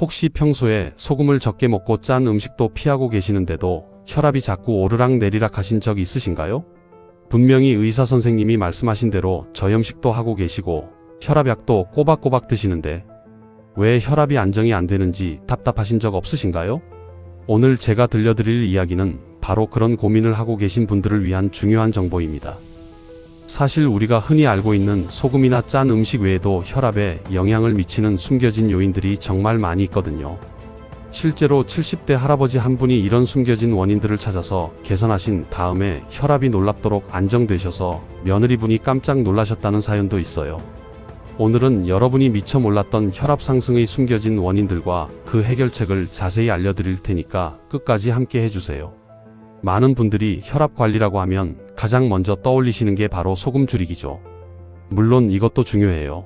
혹시 평소에 소금을 적게 먹고 짠 음식도 피하고 계시는데도 혈압이 자꾸 오르락 내리락 하신 적 있으신가요? 분명히 의사 선생님이 말씀하신 대로 저염식도 하고 계시고 혈압약도 꼬박꼬박 드시는데 왜 혈압이 안정이 안 되는지 답답하신 적 없으신가요? 오늘 제가 들려드릴 이야기는 바로 그런 고민을 하고 계신 분들을 위한 중요한 정보입니다. 사실 우리가 흔히 알고 있는 소금이나 짠 음식 외에도 혈압에 영향을 미치는 숨겨진 요인들이 정말 많이 있거든요. 실제로 70대 할아버지 한 분이 이런 숨겨진 원인들을 찾아서 개선하신 다음에 혈압이 놀랍도록 안정되셔서 며느리분이 깜짝 놀라셨다는 사연도 있어요. 오늘은 여러분이 미처 몰랐던 혈압 상승의 숨겨진 원인들과 그 해결책을 자세히 알려드릴 테니까 끝까지 함께 해주세요. 많은 분들이 혈압 관리라고 하면 가장 먼저 떠올리시는 게 바로 소금 줄이기죠. 물론 이것도 중요해요.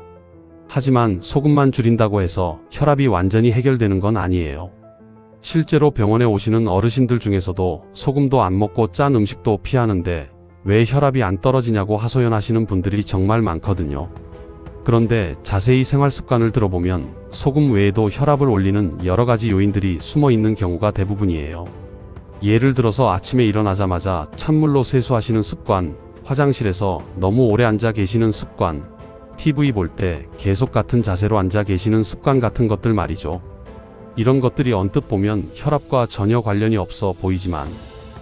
하지만 소금만 줄인다고 해서 혈압이 완전히 해결되는 건 아니에요. 실제로 병원에 오시는 어르신들 중에서도 소금도 안 먹고 짠 음식도 피하는데 왜 혈압이 안 떨어지냐고 하소연하시는 분들이 정말 많거든요. 그런데 자세히 생활 습관을 들어보면 소금 외에도 혈압을 올리는 여러 가지 요인들이 숨어 있는 경우가 대부분이에요. 예를 들어서 아침에 일어나자마자 찬물로 세수하시는 습관, 화장실에서 너무 오래 앉아 계시는 습관, TV 볼 때 계속 같은 자세로 앉아 계시는 습관 같은 것들 말이죠. 이런 것들이 언뜻 보면 혈압과 전혀 관련이 없어 보이지만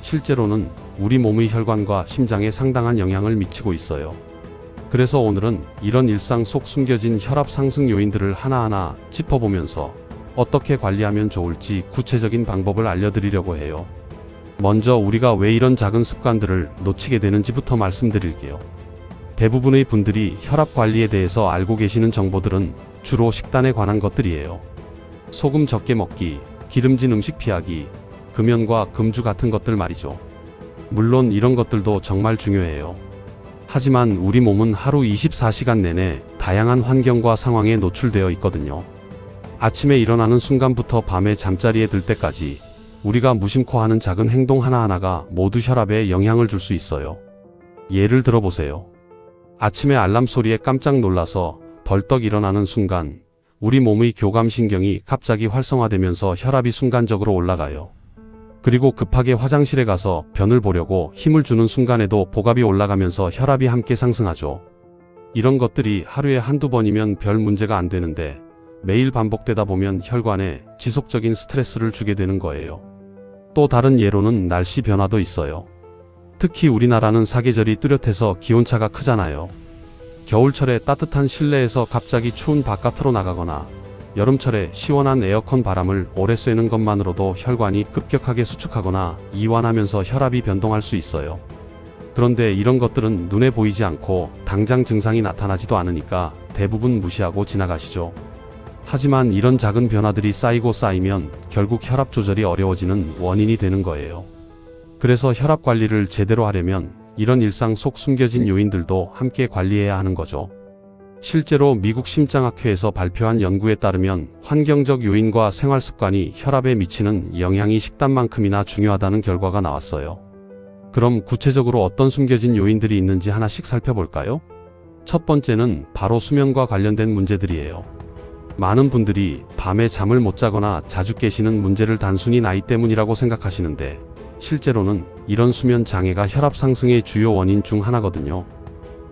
실제로는 우리 몸의 혈관과 심장에 상당한 영향을 미치고 있어요. 그래서 오늘은 이런 일상 속 숨겨진 혈압 상승 요인들을 하나하나 짚어보면서 어떻게 관리하면 좋을지 구체적인 방법을 알려드리려고 해요. 먼저 우리가 왜 이런 작은 습관들을 놓치게 되는지부터 말씀드릴게요. 대부분의 분들이 혈압 관리에 대해서 알고 계시는 정보들은 주로 식단에 관한 것들이에요. 소금 적게 먹기, 기름진 음식 피하기, 금연과 금주 같은 것들 말이죠. 물론 이런 것들도 정말 중요해요. 하지만 우리 몸은 하루 24시간 내내 다양한 환경과 상황에 노출되어 있거든요. 아침에 일어나는 순간부터 밤에 잠자리에 들 때까지 우리가 무심코 하는 작은 행동 하나하나가 모두 혈압에 영향을 줄 수 있어요. 예를 들어보세요. 아침에 알람 소리에 깜짝 놀라서 벌떡 일어나는 순간 우리 몸의 교감신경이 갑자기 활성화되면서 혈압이 순간적으로 올라가요. 그리고 급하게 화장실에 가서 변을 보려고 힘을 주는 순간에도 복압이 올라가면서 혈압이 함께 상승하죠. 이런 것들이 하루에 한두 번이면 별 문제가 안 되는데 매일 반복되다 보면 혈관에 지속적인 스트레스를 주게 되는 거예요. 또 다른 예로는 날씨 변화도 있어요. 특히 우리나라는 사계절이 뚜렷해서 기온차가 크잖아요. 겨울철에 따뜻한 실내에서 갑자기 추운 바깥으로 나가거나 여름철에 시원한 에어컨 바람을 오래 쐬는 것만으로도 혈관이 급격하게 수축하거나 이완하면서 혈압이 변동할 수 있어요. 그런데 이런 것들은 눈에 보이지 않고 당장 증상이 나타나지도 않으니까 대부분 무시하고 지나가시죠. 하지만 이런 작은 변화들이 쌓이고 쌓이면 결국 혈압 조절이 어려워지는 원인이 되는 거예요. 그래서 혈압 관리를 제대로 하려면 이런 일상 속 숨겨진 요인들도 함께 관리해야 하는 거죠. 실제로 미국 심장학회에서 발표한 연구에 따르면 환경적 요인과 생활 습관이 혈압에 미치는 영향이 식단만큼이나 중요하다는 결과가 나왔어요. 그럼 구체적으로 어떤 숨겨진 요인들이 있는지 하나씩 살펴볼까요? 첫 번째는 바로 수면과 관련된 문제들이에요. 많은 분들이 밤에 잠을 못 자거나 자주 깨시는 문제를 단순히 나이 때문이라고 생각하시는데 실제로는 이런 수면 장애가 혈압 상승의 주요 원인 중 하나거든요.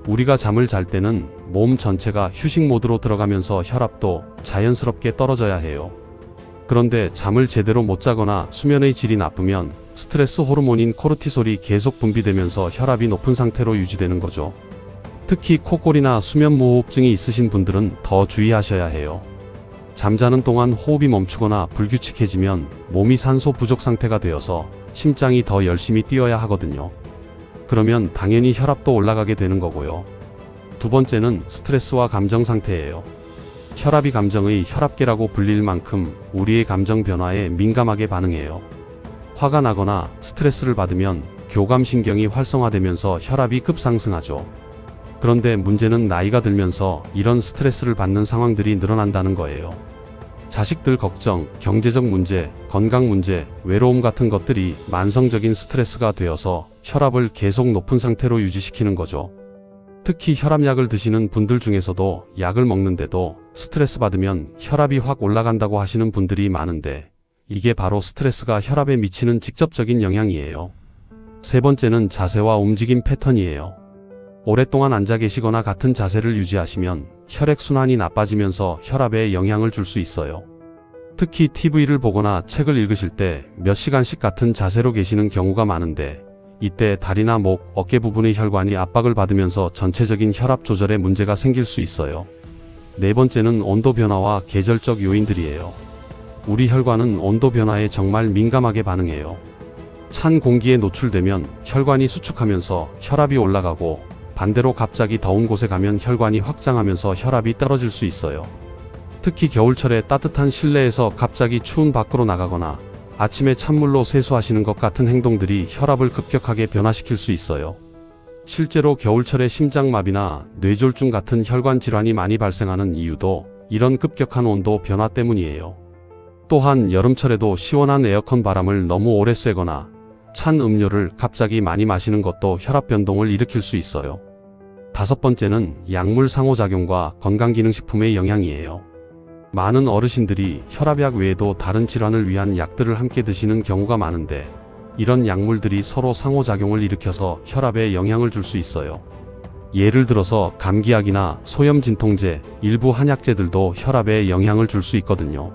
우리가 잠을 잘 때는 몸 전체가 휴식 모드로 들어가면서 혈압도 자연스럽게 떨어져야 해요. 그런데 잠을 제대로 못 자거나 수면의 질이 나쁘면 스트레스 호르몬인 코르티솔이 계속 분비되면서 혈압이 높은 상태로 유지되는 거죠. 특히 코골이나 수면 무호흡증이 있으신 분들은 더 주의하셔야 해요. 잠자는 동안 호흡이 멈추거나 불규칙해지면 몸이 산소 부족 상태가 되어서 심장이 더 열심히 뛰어야 하거든요. 그러면 당연히 혈압도 올라가게 되는 거고요. 두 번째는 스트레스와 감정 상태예요. 혈압이 감정의 혈압계라고 불릴 만큼 우리의 감정 변화에 민감하게 반응해요. 화가 나거나 스트레스를 받으면 교감신경이 활성화되면서 혈압이 급상승하죠. 그런데 문제는 나이가 들면서 이런 스트레스를 받는 상황들이 늘어난다는 거예요. 자식들 걱정, 경제적 문제, 건강 문제, 외로움 같은 것들이 만성적인 스트레스가 되어서 혈압을 계속 높은 상태로 유지시키는 거죠. 특히 혈압약을 드시는 분들 중에서도 약을 먹는데도 스트레스 받으면 혈압이 확 올라간다고 하시는 분들이 많은데 이게 바로 스트레스가 혈압에 미치는 직접적인 영향이에요. 세 번째는 자세와 움직임 패턴이에요. 오랫동안 앉아 계시거나 같은 자세를 유지하시면 혈액순환이 나빠지면서 혈압에 영향을 줄 수 있어요. 특히 TV를 보거나 책을 읽으실 때 몇 시간씩 같은 자세로 계시는 경우가 많은데 이때 다리나 목, 어깨 부분의 혈관이 압박을 받으면서 전체적인 혈압 조절에 문제가 생길 수 있어요. 네 번째는 온도 변화와 계절적 요인들이에요. 우리 혈관은 온도 변화에 정말 민감하게 반응해요. 찬 공기에 노출되면 혈관이 수축하면서 혈압이 올라가고 반대로 갑자기 더운 곳에 가면 혈관이 확장하면서 혈압이 떨어질 수 있어요. 특히 겨울철에 따뜻한 실내에서 갑자기 추운 밖으로 나가거나 아침에 찬물로 세수하시는 것 같은 행동들이 혈압을 급격하게 변화시킬 수 있어요. 실제로 겨울철에 심장마비나 뇌졸중 같은 혈관 질환이 많이 발생하는 이유도 이런 급격한 온도 변화 때문이에요. 또한 여름철에도 시원한 에어컨 바람을 너무 오래 쐬거나 찬 음료를 갑자기 많이 마시는 것도 혈압 변동을 일으킬 수 있어요. 다섯 번째는 약물 상호작용과 건강기능식품의 영향이에요. 많은 어르신들이 혈압약 외에도 다른 질환을 위한 약들을 함께 드시는 경우가 많은데 이런 약물들이 서로 상호작용을 일으켜서 혈압에 영향을 줄 수 있어요. 예를 들어서 감기약이나 소염진통제, 일부 한약제들도 혈압에 영향을 줄 수 있거든요.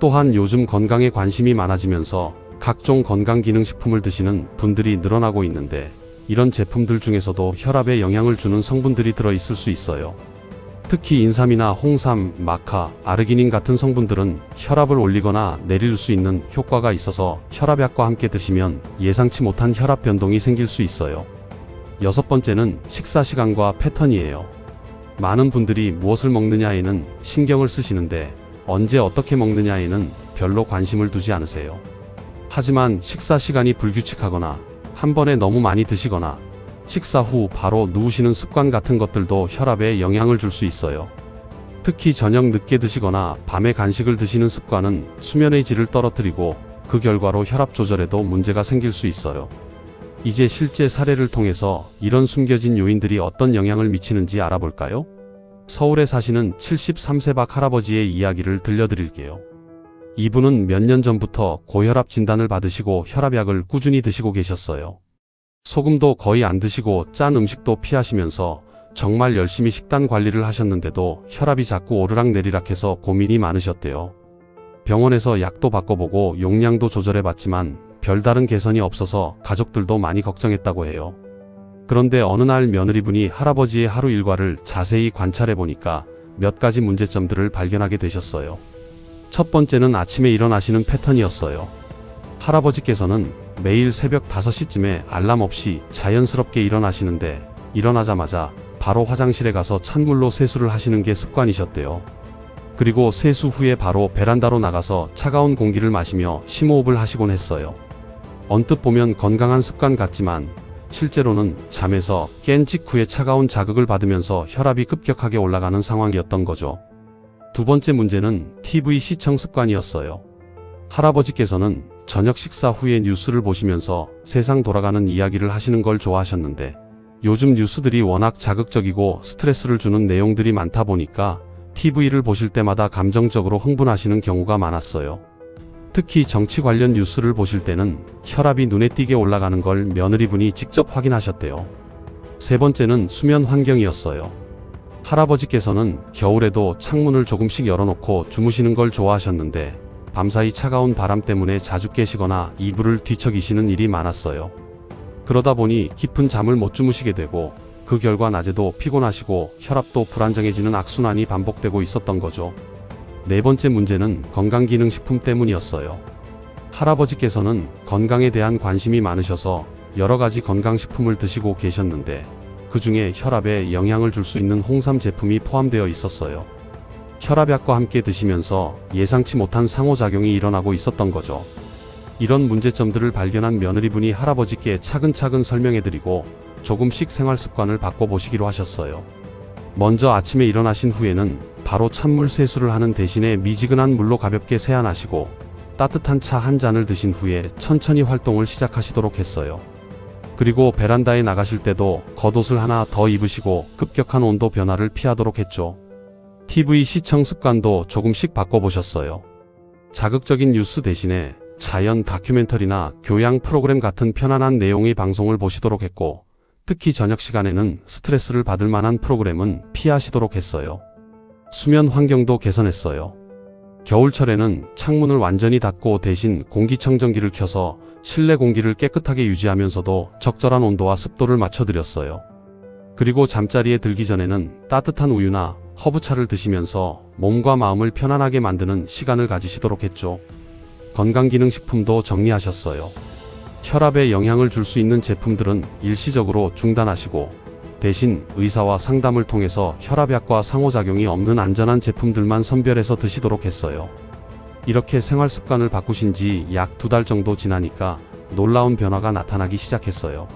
또한 요즘 건강에 관심이 많아지면서 각종 건강기능식품을 드시는 분들이 늘어나고 있는데 이런 제품들 중에서도 혈압에 영향을 주는 성분들이 들어있을 수 있어요. 특히 인삼이나 홍삼, 마카, 아르기닌 같은 성분들은 혈압을 올리거나 내릴 수 있는 효과가 있어서 혈압약과 함께 드시면 예상치 못한 혈압 변동이 생길 수 있어요. 여섯 번째는 식사 시간과 패턴이에요. 많은 분들이 무엇을 먹느냐에는 신경을 쓰시는데 언제 어떻게 먹느냐에는 별로 관심을 두지 않으세요. 하지만 식사 시간이 불규칙하거나 한 번에 너무 많이 드시거나 식사 후 바로 누우시는 습관 같은 것들도 혈압에 영향을 줄 수 있어요. 특히 저녁 늦게 드시거나 밤에 간식을 드시는 습관은 수면의 질을 떨어뜨리고 그 결과로 혈압 조절에도 문제가 생길 수 있어요. 이제 실제 사례를 통해서 이런 숨겨진 요인들이 어떤 영향을 미치는지 알아볼까요? 서울에 사시는 73세 박 할아버지의 이야기를 들려드릴게요. 이분은 몇 년 전부터 고혈압 진단을 받으시고 혈압약을 꾸준히 드시고 계셨어요. 소금도 거의 안 드시고 짠 음식도 피하시면서 정말 열심히 식단 관리를 하셨는데도 혈압이 자꾸 오르락 내리락 해서 고민이 많으셨대요. 병원에서 약도 바꿔보고 용량도 조절해봤지만 별다른 개선이 없어서 가족들도 많이 걱정했다고 해요. 그런데 어느 날 며느리분이 할아버지의 하루 일과를 자세히 관찰해 보니까 몇 가지 문제점들을 발견하게 되셨어요. 첫 번째는 아침에 일어나시는 패턴이었어요. 할아버지께서는 매일 새벽 5시쯤에 알람 없이 자연스럽게 일어나시는데 일어나자마자 바로 화장실에 가서 찬물로 세수를 하시는 게 습관이셨대요. 그리고 세수 후에 바로 베란다로 나가서 차가운 공기를 마시며 심호흡을 하시곤 했어요. 언뜻 보면 건강한 습관 같지만 실제로는 잠에서 깬 직후에 차가운 자극을 받으면서 혈압이 급격하게 올라가는 상황이었던 거죠. 두 번째 문제는 TV 시청 습관이었어요. 할아버지께서는 저녁 식사 후에 뉴스를 보시면서 세상 돌아가는 이야기를 하시는 걸 좋아하셨는데 요즘 뉴스들이 워낙 자극적이고 스트레스를 주는 내용들이 많다 보니까 TV를 보실 때마다 감정적으로 흥분하시는 경우가 많았어요. 특히 정치 관련 뉴스를 보실 때는 혈압이 눈에 띄게 올라가는 걸 며느리분이 직접 확인하셨대요. 세 번째는 수면 환경이었어요. 할아버지께서는 겨울에도 창문을 조금씩 열어놓고 주무시는 걸 좋아하셨는데 밤사이 차가운 바람 때문에 자주 깨시거나 이불을 뒤척이시는 일이 많았어요. 그러다 보니 깊은 잠을 못 주무시게 되고 그 결과 낮에도 피곤하시고 혈압도 불안정해지는 악순환이 반복되고 있었던 거죠. 네 번째 문제는 건강기능식품 때문이었어요. 할아버지께서는 건강에 대한 관심이 많으셔서 여러 가지 건강식품을 드시고 계셨는데 그 중에 혈압에 영향을 줄 수 있는 홍삼 제품이 포함되어 있었어요. 혈압약과 함께 드시면서 예상치 못한 상호작용이 일어나고 있었던 거죠. 이런 문제점들을 발견한 며느리분이 할아버지께 차근차근 설명해드리고 조금씩 생활 습관을 바꿔보시기로 하셨어요. 먼저 아침에 일어나신 후에는 바로 찬물 세수를 하는 대신에 미지근한 물로 가볍게 세안하시고 따뜻한 차 한 잔을 드신 후에 천천히 활동을 시작하시도록 했어요. 그리고 베란다에 나가실 때도 겉옷을 하나 더 입으시고 급격한 온도 변화를 피하도록 했죠. TV 시청 습관도 조금씩 바꿔보셨어요. 자극적인 뉴스 대신에 자연 다큐멘터리나 교양 프로그램 같은 편안한 내용의 방송을 보시도록 했고, 특히 저녁 시간에는 스트레스를 받을 만한 프로그램은 피하시도록 했어요. 수면 환경도 개선했어요. 겨울철에는 창문을 완전히 닫고 대신 공기청정기를 켜서 실내 공기를 깨끗하게 유지하면서도 적절한 온도와 습도를 맞춰드렸어요. 그리고 잠자리에 들기 전에는 따뜻한 우유나 허브차를 드시면서 몸과 마음을 편안하게 만드는 시간을 가지시도록 했죠. 건강기능식품도 정리하셨어요. 혈압에 영향을 줄 수 있는 제품들은 일시적으로 중단하시고 대신 의사와 상담을 통해서 혈압약과 상호작용이 없는 안전한 제품들만 선별해서 드시도록 했어요. 이렇게 생활 습관을 바꾸신 지 약 두 달 정도 지나니까 놀라운 변화가 나타나기 시작했어요.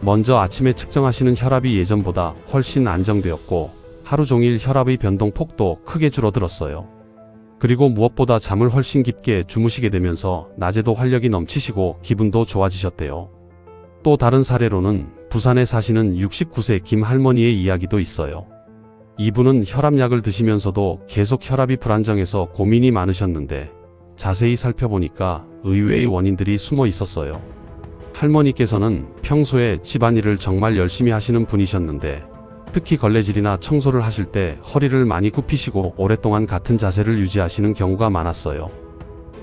먼저 아침에 측정하시는 혈압이 예전보다 훨씬 안정되었고 하루 종일 혈압의 변동 폭도 크게 줄어들었어요. 그리고 무엇보다 잠을 훨씬 깊게 주무시게 되면서 낮에도 활력이 넘치시고 기분도 좋아지셨대요. 또 다른 사례로는 부산에 사시는 69세 김 할머니의 이야기도 있어요. 이분은 혈압약을 드시면서도 계속 혈압이 불안정해서 고민이 많으셨는데 자세히 살펴보니까 의외의 원인들이 숨어 있었어요. 할머니께서는 평소에 집안일을 정말 열심히 하시는 분이셨는데 특히 걸레질이나 청소를 하실 때 허리를 많이 굽히시고 오랫동안 같은 자세를 유지하시는 경우가 많았어요.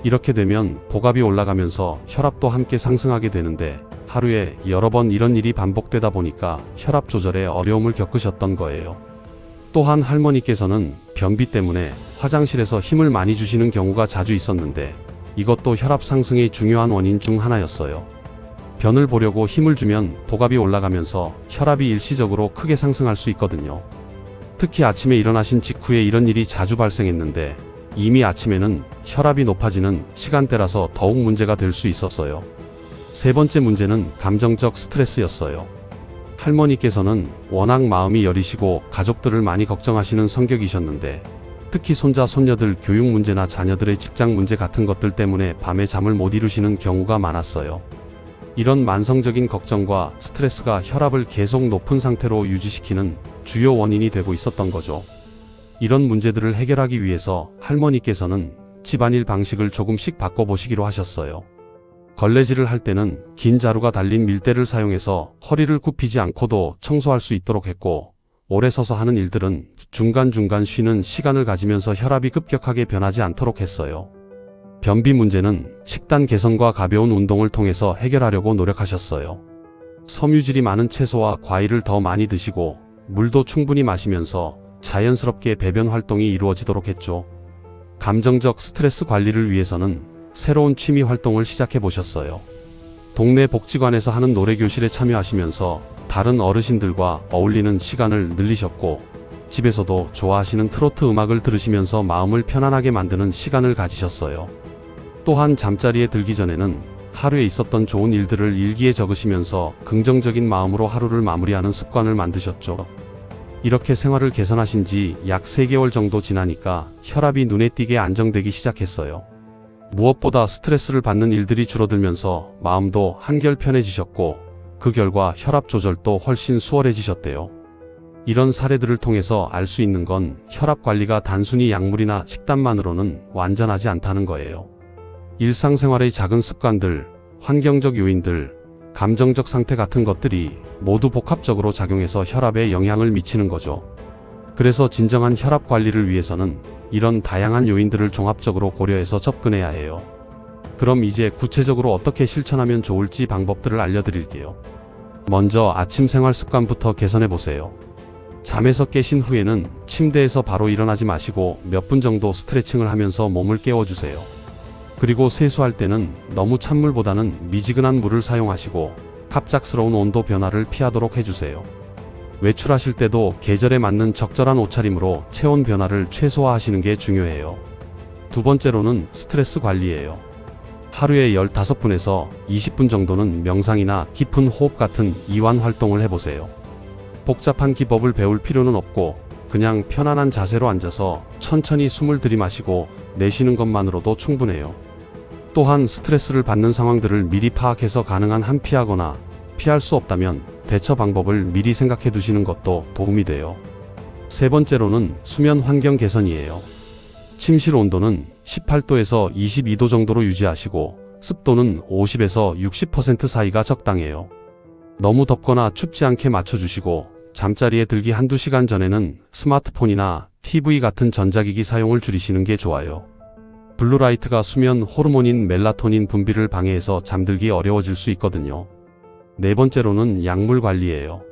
이렇게 되면 복압이 올라가면서 혈압도 함께 상승하게 되는데 하루에 여러 번 이런 일이 반복되다 보니까 혈압 조절에 어려움을 겪으셨던 거예요. 또한 할머니께서는 변비 때문에 화장실에서 힘을 많이 주시는 경우가 자주 있었는데 이것도 혈압 상승의 중요한 원인 중 하나였어요. 변을 보려고 힘을 주면 복압이 올라가면서 혈압이 일시적으로 크게 상승할 수 있거든요. 특히 아침에 일어나신 직후에 이런 일이 자주 발생했는데 이미 아침에는 혈압이 높아지는 시간대라서 더욱 문제가 될 수 있었어요. 세 번째 문제는 감정적 스트레스였어요. 할머니께서는 워낙 마음이 여리시고 가족들을 많이 걱정하시는 성격이셨는데 특히 손자, 손녀들 교육 문제나 자녀들의 직장 문제 같은 것들 때문에 밤에 잠을 못 이루시는 경우가 많았어요. 이런 만성적인 걱정과 스트레스가 혈압을 계속 높은 상태로 유지시키는 주요 원인이 되고 있었던 거죠. 이런 문제들을 해결하기 위해서 할머니께서는 집안일 방식을 조금씩 바꿔보시기로 하셨어요. 걸레질을 할 때는 긴 자루가 달린 밀대를 사용해서 허리를 굽히지 않고도 청소할 수 있도록 했고, 오래 서서 하는 일들은 중간중간 쉬는 시간을 가지면서 혈압이 급격하게 변하지 않도록 했어요. 변비 문제는 식단 개선과 가벼운 운동을 통해서 해결하려고 노력하셨어요. 섬유질이 많은 채소와 과일을 더 많이 드시고 물도 충분히 마시면서 자연스럽게 배변 활동이 이루어지도록 했죠. 감정적 스트레스 관리를 위해서는 새로운 취미 활동을 시작해 보셨어요. 동네 복지관에서 하는 노래교실에 참여하시면서 다른 어르신들과 어울리는 시간을 늘리셨고, 집에서도 좋아하시는 트로트 음악을 들으시면서 마음을 편안하게 만드는 시간을 가지셨어요. 또한 잠자리에 들기 전에는 하루에 있었던 좋은 일들을 일기에 적으시면서 긍정적인 마음으로 하루를 마무리하는 습관을 만드셨죠. 이렇게 생활을 개선하신 지 약 3개월 정도 지나니까 혈압이 눈에 띄게 안정되기 시작했어요. 무엇보다 스트레스를 받는 일들이 줄어들면서 마음도 한결 편해지셨고 그 결과 혈압 조절도 훨씬 수월해지셨대요. 이런 사례들을 통해서 알 수 있는 건 혈압 관리가 단순히 약물이나 식단만으로는 완전하지 않다는 거예요. 일상생활의 작은 습관들, 환경적 요인들, 감정적 상태 같은 것들이 모두 복합적으로 작용해서 혈압에 영향을 미치는 거죠. 그래서 진정한 혈압 관리를 위해서는 이런 다양한 요인들을 종합적으로 고려해서 접근해야 해요. 그럼 이제 구체적으로 어떻게 실천하면 좋을지 방법들을 알려드릴게요. 먼저 아침 생활 습관부터 개선해 보세요. 잠에서 깨신 후에는 침대에서 바로 일어나지 마시고 몇 분 정도 스트레칭을 하면서 몸을 깨워주세요. 그리고 세수할 때는 너무 찬물보다는 미지근한 물을 사용하시고 갑작스러운 온도 변화를 피하도록 해주세요. 외출하실 때도 계절에 맞는 적절한 옷차림으로 체온 변화를 최소화하시는 게 중요해요. 두 번째로는 스트레스 관리예요. 하루에 15분에서 20분 정도는 명상이나 깊은 호흡 같은 이완 활동을 해보세요. 복잡한 기법을 배울 필요는 없고 그냥 편안한 자세로 앉아서 천천히 숨을 들이마시고 내쉬는 것만으로도 충분해요. 또한 스트레스를 받는 상황들을 미리 파악해서 가능한 한 피하거나 피할 수 없다면 대처 방법을 미리 생각해 두시는 것도 도움이 돼요. 세 번째로는 수면 환경 개선이에요. 침실 온도는 18도에서 22도 정도로 유지하시고 습도는 50에서 60% 사이가 적당해요. 너무 덥거나 춥지 않게 맞춰주시고 잠자리에 들기 한두 시간 전에는 스마트폰이나 TV 같은 전자기기 사용을 줄이시는 게 좋아요. 블루라이트가 수면 호르몬인 멜라토닌 분비를 방해해서 잠들기 어려워질 수 있거든요. 네 번째로는 약물 관리예요.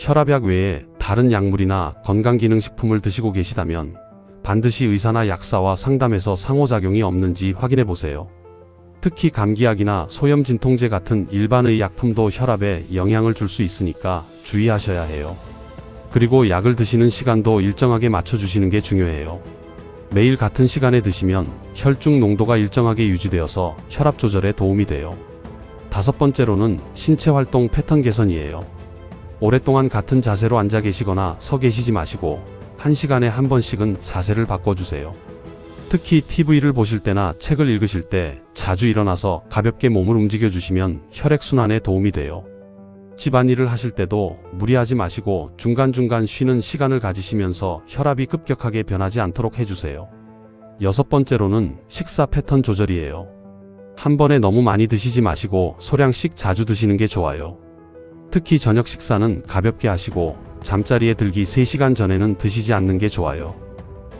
혈압약 외에 다른 약물이나 건강기능식품을 드시고 계시다면 반드시 의사나 약사와 상담해서 상호작용이 없는지 확인해 보세요. 특히 감기약이나 소염 진통제 같은 일반의 약품도 혈압에 영향을 줄 수 있으니까 주의하셔야 해요. 그리고 약을 드시는 시간도 일정하게 맞춰주시는 게 중요해요. 매일 같은 시간에 드시면 혈중 농도가 일정하게 유지되어서 혈압 조절에 도움이 돼요. 다섯 번째로는 신체 활동 패턴 개선이에요. 오랫동안 같은 자세로 앉아 계시거나 서 계시지 마시고 한 시간에 한 번씩은 자세를 바꿔주세요. 특히 TV를 보실 때나 책을 읽으실 때 자주 일어나서 가볍게 몸을 움직여 주시면 혈액순환에 도움이 돼요. 집안일을 하실 때도 무리하지 마시고 중간중간 쉬는 시간을 가지시면서 혈압이 급격하게 변하지 않도록 해주세요. 여섯 번째로는 식사 패턴 조절이에요. 한 번에 너무 많이 드시지 마시고 소량씩 자주 드시는 게 좋아요. 특히 저녁 식사는 가볍게 하시고 잠자리에 들기 3시간 전에는 드시지 않는 게 좋아요.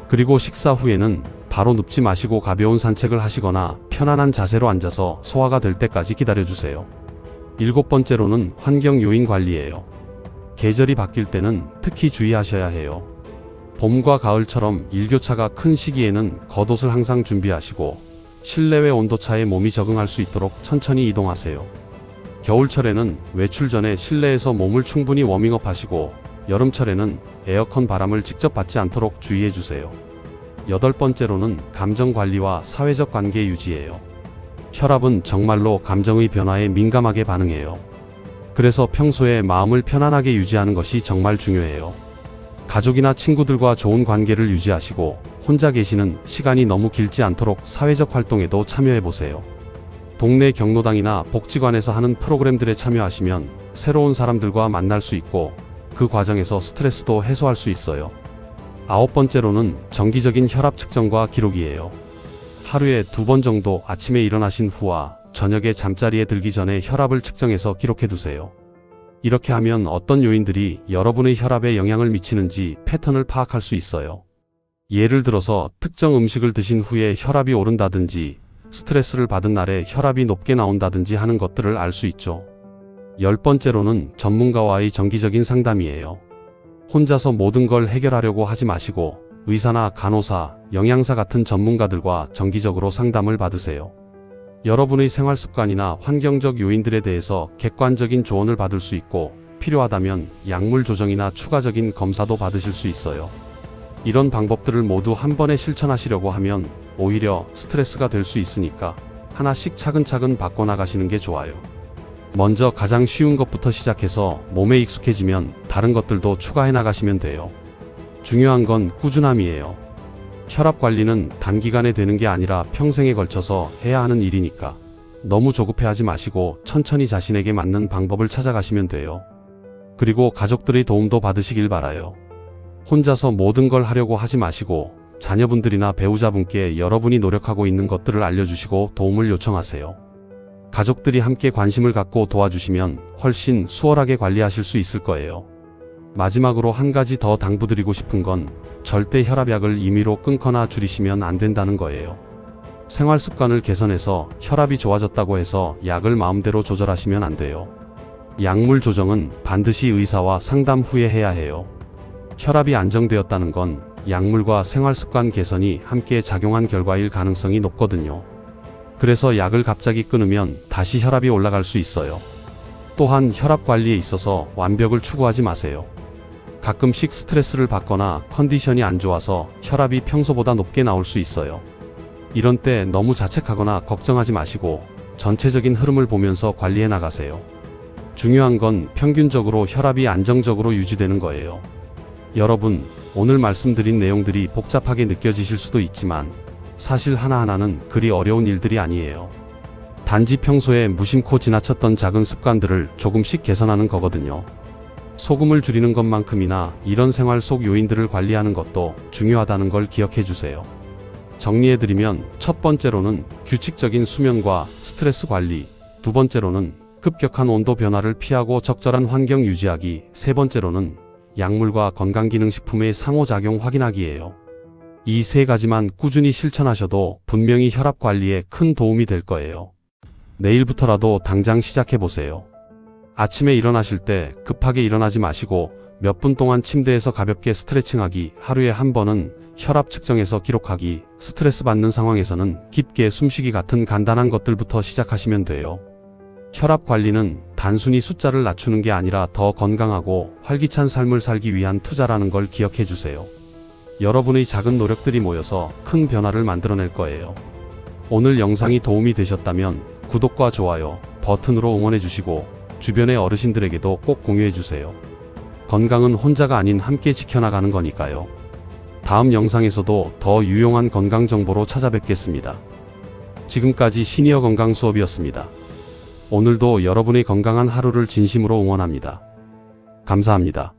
그리고 식사 후에는 바로 눕지 마시고 가벼운 산책을 하시거나 편안한 자세로 앉아서 소화가 될 때까지 기다려주세요. 일곱 번째로는 환경 요인 관리예요. 계절이 바뀔 때는 특히 주의하셔야 해요. 봄과 가을처럼 일교차가 큰 시기에는 겉옷을 항상 준비하시고 실내외 온도차에 몸이 적응할 수 있도록 천천히 이동하세요. 겨울철에는 외출 전에 실내에서 몸을 충분히 워밍업 하시고 여름철에는 에어컨 바람을 직접 받지 않도록 주의해 주세요. 여덟 번째로는 감정 관리와 사회적 관계 유지예요. 혈압은 정말로 감정의 변화에 민감하게 반응해요. 그래서 평소에 마음을 편안하게 유지하는 것이 정말 중요해요. 가족이나 친구들과 좋은 관계를 유지하시고 혼자 계시는 시간이 너무 길지 않도록 사회적 활동에도 참여해 보세요. 동네 경로당이나 복지관에서 하는 프로그램들에 참여하시면 새로운 사람들과 만날 수 있고 그 과정에서 스트레스도 해소할 수 있어요. 아홉 번째로는 정기적인 혈압 측정과 기록이에요. 하루에 두 번 정도 아침에 일어나신 후와 저녁에 잠자리에 들기 전에 혈압을 측정해서 기록해 두세요. 이렇게 하면 어떤 요인들이 여러분의 혈압에 영향을 미치는지 패턴을 파악할 수 있어요. 예를 들어서 특정 음식을 드신 후에 혈압이 오른다든지 스트레스를 받은 날에 혈압이 높게 나온다든지 하는 것들을 알 수 있죠. 열 번째로는 전문가와의 정기적인 상담이에요. 혼자서 모든 걸 해결하려고 하지 마시고 의사나 간호사, 영양사 같은 전문가들과 정기적으로 상담을 받으세요. 여러분의 생활 습관이나 환경적 요인들에 대해서 객관적인 조언을 받을 수 있고 필요하다면 약물 조정이나 추가적인 검사도 받으실 수 있어요. 이런 방법들을 모두 한 번에 실천하시려고 하면 오히려 스트레스가 될 수 있으니까 하나씩 차근차근 바꿔나가시는 게 좋아요. 먼저 가장 쉬운 것부터 시작해서 몸에 익숙해지면 다른 것들도 추가해 나가시면 돼요. 중요한 건 꾸준함이에요. 혈압 관리는 단기간에 되는 게 아니라 평생에 걸쳐서 해야 하는 일이니까 너무 조급해하지 마시고 천천히 자신에게 맞는 방법을 찾아가시면 돼요. 그리고 가족들의 도움도 받으시길 바라요. 혼자서 모든 걸 하려고 하지 마시고 자녀분들이나 배우자분께 여러분이 노력하고 있는 것들을 알려주시고 도움을 요청하세요. 가족들이 함께 관심을 갖고 도와주시면 훨씬 수월하게 관리하실 수 있을 거예요. 마지막으로 한 가지 더 당부드리고 싶은 건 절대 혈압약을 임의로 끊거나 줄이시면 안 된다는 거예요. 생활 습관을 개선해서 혈압이 좋아졌다고 해서 약을 마음대로 조절하시면 안 돼요. 약물 조정은 반드시 의사와 상담 후에 해야 해요. 혈압이 안정되었다는 건 약물과 생활 습관 개선이 함께 작용한 결과일 가능성이 높거든요. 그래서 약을 갑자기 끊으면 다시 혈압이 올라갈 수 있어요. 또한 혈압 관리에 있어서 완벽을 추구하지 마세요. 가끔씩 스트레스를 받거나 컨디션이 안 좋아서 혈압이 평소보다 높게 나올 수 있어요. 이런 때 너무 자책하거나 걱정하지 마시고 전체적인 흐름을 보면서 관리해 나가세요. 중요한 건 평균적으로 혈압이 안정적으로 유지되는 거예요. 여러분, 오늘 말씀드린 내용들이 복잡하게 느껴지실 수도 있지만 사실 하나하나는 그리 어려운 일들이 아니에요. 단지 평소에 무심코 지나쳤던 작은 습관들을 조금씩 개선하는 거거든요. 소금을 줄이는 것만큼이나 이런 생활 속 요인들을 관리하는 것도 중요하다는 걸 기억해 주세요. 정리해드리면 첫 번째로는 규칙적인 수면과 스트레스 관리, 두 번째로는 급격한 온도 변화를 피하고 적절한 환경 유지하기, 세 번째로는 약물과 건강기능식품의 상호작용 확인하기예요. 이 세 가지만 꾸준히 실천하셔도 분명히 혈압 관리에 큰 도움이 될 거예요. 내일부터라도 당장 시작해 보세요. 아침에 일어나실 때 급하게 일어나지 마시고 몇 분 동안 침대에서 가볍게 스트레칭하기, 하루에 한 번은 혈압 측정해서 기록하기, 스트레스 받는 상황에서는 깊게 숨쉬기 같은 간단한 것들부터 시작하시면 돼요. 혈압 관리는 단순히 숫자를 낮추는 게 아니라 더 건강하고 활기찬 삶을 살기 위한 투자라는 걸 기억해 주세요. 여러분의 작은 노력들이 모여서 큰 변화를 만들어낼 거예요. 오늘 영상이 도움이 되셨다면 구독과 좋아요 버튼으로 응원해 주시고 주변의 어르신들에게도 꼭 공유해 주세요. 건강은 혼자가 아닌 함께 지켜나가는 거니까요. 다음 영상에서도 더 유용한 건강 정보로 찾아뵙겠습니다. 지금까지 시니어 건강 수업이었습니다. 오늘도 여러분의 건강한 하루를 진심으로 응원합니다. 감사합니다.